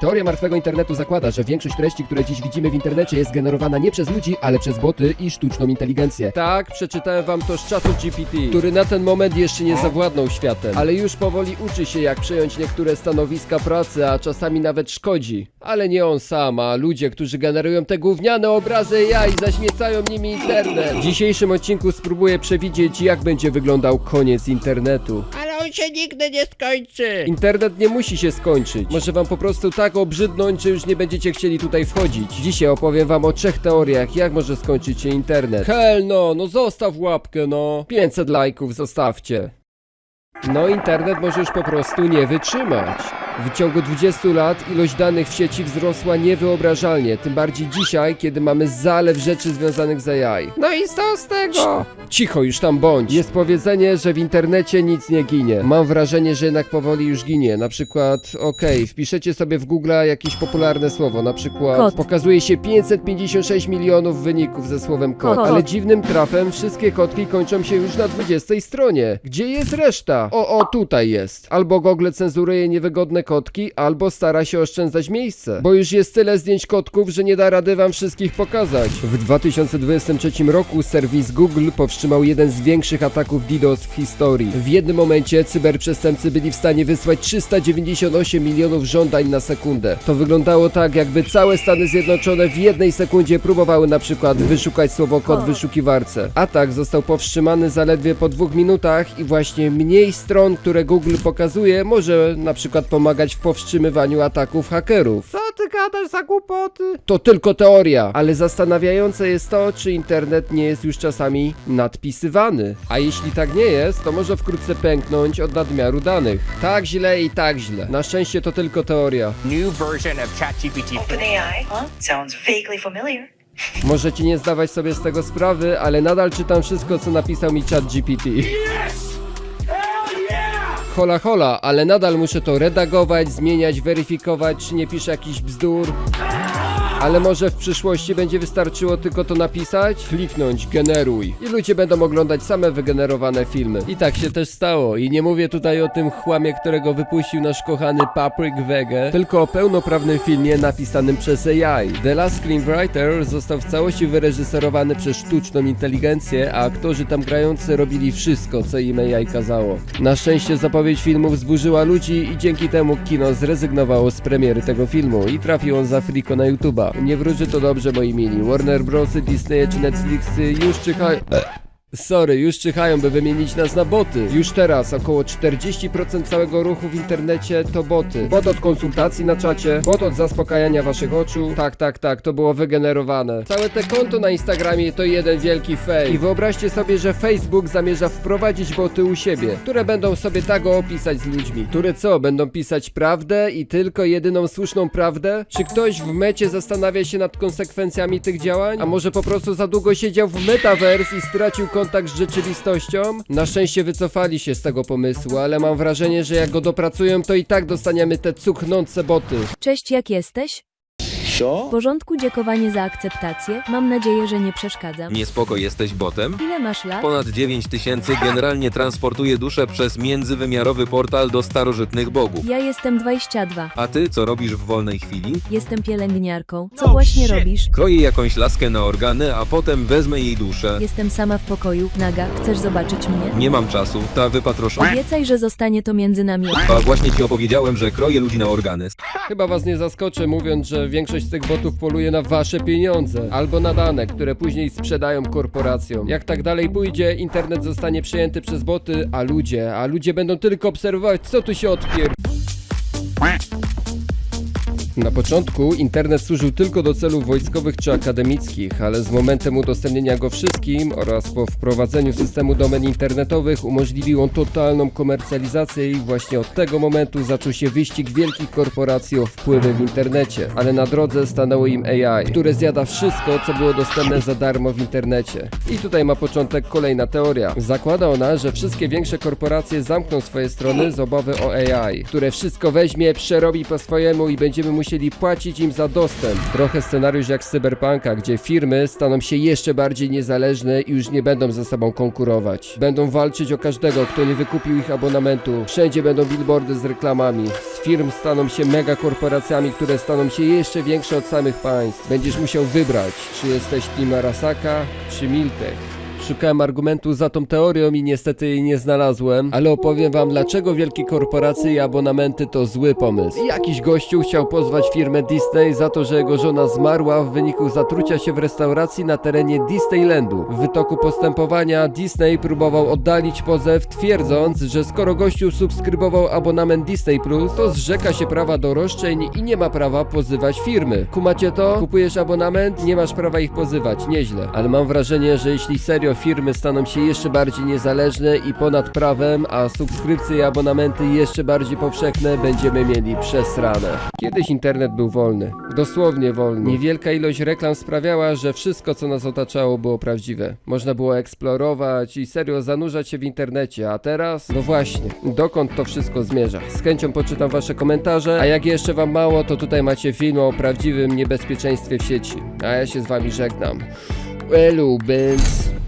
Teoria martwego internetu zakłada, że większość treści, które dziś widzimy w internecie jest generowana nie przez ludzi, ale przez boty i sztuczną inteligencję. Tak, przeczytałem wam to z czatu GPT, który na ten moment jeszcze nie zawładnął światem, ale już powoli uczy się jak przejąć niektóre stanowiska pracy, a czasami nawet szkodzi. Ale nie on sam, a ludzie, którzy generują te gówniane obrazy ja i zaśmiecają nimi internet. W dzisiejszym odcinku spróbuję przewidzieć jak będzie wyglądał koniec internetu. Się nigdy nie skończy. Internet nie musi się skończyć. Może wam po prostu tak obrzydnąć, że już nie będziecie chcieli tutaj wchodzić. Dzisiaj opowiem wam o trzech teoriach, jak może skończyć się internet. Hell no, no zostaw łapkę no. 500 lajków zostawcie. No internet może już po prostu nie wytrzymać. W ciągu 20 lat ilość danych w sieci wzrosła niewyobrażalnie, tym bardziej dzisiaj, kiedy mamy zalew rzeczy związanych z AI. No i co z tego? Cicho już tam bądź. Jest powiedzenie, że w internecie nic nie ginie. Mam wrażenie, że jednak powoli już ginie. Na przykład, okej, wpiszecie sobie w Google jakieś popularne słowo, na przykład Kot. pokazuje się 556 milionów wyników ze słowem kot, Kot. ale dziwnym trafem wszystkie kotki kończą się już na 20 stronie. Gdzie jest reszta? O, o, tutaj jest. Albo Google cenzuruje niewygodne kotki, albo stara się oszczędzać miejsce. Bo już jest tyle zdjęć kotków, że nie da rady wam wszystkich pokazać. W 2023 roku serwis Google powstrzymał jeden z większych ataków DDoS w historii. W jednym momencie cyberprzestępcy byli w stanie wysłać 398 milionów żądań na sekundę. To wyglądało tak, jakby całe Stany Zjednoczone w jednej sekundzie próbowały na przykład wyszukać słowo kod w wyszukiwarce. Atak został powstrzymany zaledwie po dwóch minutach i właśnie mniej stron, które Google pokazuje, może na przykład pomagać w powstrzymywaniu ataków hakerów. Co ty gadasz za głupoty? To tylko teoria, ale zastanawiające jest to, czy internet nie jest już czasami nadpisywany. A jeśli tak nie jest, to może wkrótce pęknąć od nadmiaru danych. Tak źle i tak źle. Na szczęście to tylko teoria. new version of ChatGPT 4. OpenAI, huh? Sounds vaguely familiar. Możecie nie zdawać sobie z tego sprawy, ale nadal czytam wszystko, co napisał mi chat GPT. Hola hola, ale nadal muszę to redagować, zmieniać, weryfikować, czy nie piszę jakichś bzdur. Ale może w przyszłości będzie wystarczyło tylko to napisać, kliknąć generuj i ludzie będą oglądać same wygenerowane filmy. I tak się też stało i nie mówię tutaj o tym chłamie, którego wypuścił nasz kochany Paprick Wege, tylko o pełnoprawnym filmie napisanym przez AI. The Last Screenwriter został w całości wyreżyserowany przez sztuczną inteligencję, a aktorzy tam grający robili wszystko, co im AI kazało. Na szczęście zapowiedź filmu wzburzyła ludzi i dzięki temu kino zrezygnowało z premiery tego filmu i trafił on za friko na YouTube'a. Nie wróży to dobrze moi mili. Warner Bros, Disney czy Netflixy już czyhają... Sorry, już czyhają, by wymienić nas na boty. Już teraz około 40% całego ruchu w internecie to boty. Bot od konsultacji na czacie, bot od zaspokajania waszych oczu. Tak, tak, tak, to było wygenerowane. Całe te konto na Instagramie to jeden wielki fake. I wyobraźcie sobie, że Facebook zamierza wprowadzić boty u siebie, które będą sobie tak opisać z ludźmi. Które co, będą pisać prawdę i tylko jedyną słuszną prawdę? Czy ktoś w mecie zastanawia się nad konsekwencjami tych działań? A może po prostu za długo siedział w metaverse i stracił kontakt z rzeczywistością? Na szczęście wycofali się z tego pomysłu, ale mam wrażenie, że jak go dopracują, to i tak dostaniemy te cuchnące boty. Cześć, jak jesteś? W porządku, dziękowanie za akceptację. Mam nadzieję, że nie przeszkadzam. Nie spoko jesteś botem? Ile masz lat? Ponad 9 tysięcy generalnie transportuje duszę przez międzywymiarowy portal do starożytnych bogów. Ja jestem 22. A ty co robisz w wolnej chwili? Jestem pielęgniarką. Co właśnie robisz? Kroję jakąś laskę na organy, a potem wezmę jej duszę. Jestem sama w pokoju. Naga, chcesz zobaczyć mnie? Nie mam czasu, ta wypatroszona. Obiecaj, że zostanie to między nami. A właśnie ci opowiedziałem, że kroję ludzi na organy. Chyba was nie zaskoczę mówiąc, że większość z tych botów poluje na wasze pieniądze albo na dane, które później sprzedają korporacjom. Jak tak dalej pójdzie, internet zostanie przejęty przez boty, a ludzie, a ludzie będą tylko obserwować, co tu się odpier... Na początku internet służył tylko do celów wojskowych czy akademickich, ale z momentem udostępnienia go wszystkim oraz po wprowadzeniu systemu domen internetowych umożliwił on totalną komercjalizację i właśnie od tego momentu zaczął się wyścig wielkich korporacji o wpływy w internecie. Ale na drodze stanęło im AI, które zjada wszystko, co było dostępne za darmo w internecie. I tutaj ma początek kolejna teoria. Zakłada ona, że wszystkie większe korporacje zamkną swoje strony z obawy o AI, które wszystko weźmie, przerobi po swojemu i będziemy musieli musieli płacić im za dostęp. Trochę scenariusz jak z Cyberpunka, gdzie firmy staną się jeszcze bardziej niezależne i już nie będą ze sobą konkurować. Będą walczyć o każdego, kto nie wykupił ich abonamentu. Wszędzie będą billboardy z reklamami. Z firm staną się megakorporacjami, które staną się jeszcze większe od samych państw. Będziesz musiał wybrać, czy jesteś Team Arasaka, czy Miltech. Szukałem argumentu za tą teorią i niestety jej nie znalazłem, ale opowiem wam dlaczego wielkie korporacje i abonamenty to zły pomysł. Jakiś gościu chciał pozwać firmę Disney za to, że jego żona zmarła w wyniku zatrucia się w restauracji na terenie Disneylandu. W wytoku postępowania Disney próbował oddalić pozew twierdząc, że skoro gościu subskrybował abonament Disney Plus, to zrzeka się prawa do roszczeń i nie ma prawa pozywać firmy. Kumacie to? Kupujesz abonament, nie masz prawa ich pozywać, nieźle. Ale mam wrażenie, że jeśli serio firmy staną się jeszcze bardziej niezależne i ponad prawem, a subskrypcje i abonamenty jeszcze bardziej powszechne, będziemy mieli przesrane. Kiedyś internet był wolny. Dosłownie wolny. Niewielka ilość reklam sprawiała, że wszystko co nas otaczało było prawdziwe. Można było eksplorować i serio zanurzać się w internecie, a teraz? No właśnie, dokąd to wszystko zmierza? Z chęcią poczytam wasze komentarze, a jak jeszcze wam mało, to tutaj macie film o prawdziwym niebezpieczeństwie w sieci. A ja się z wami żegnam. Elu, Benz.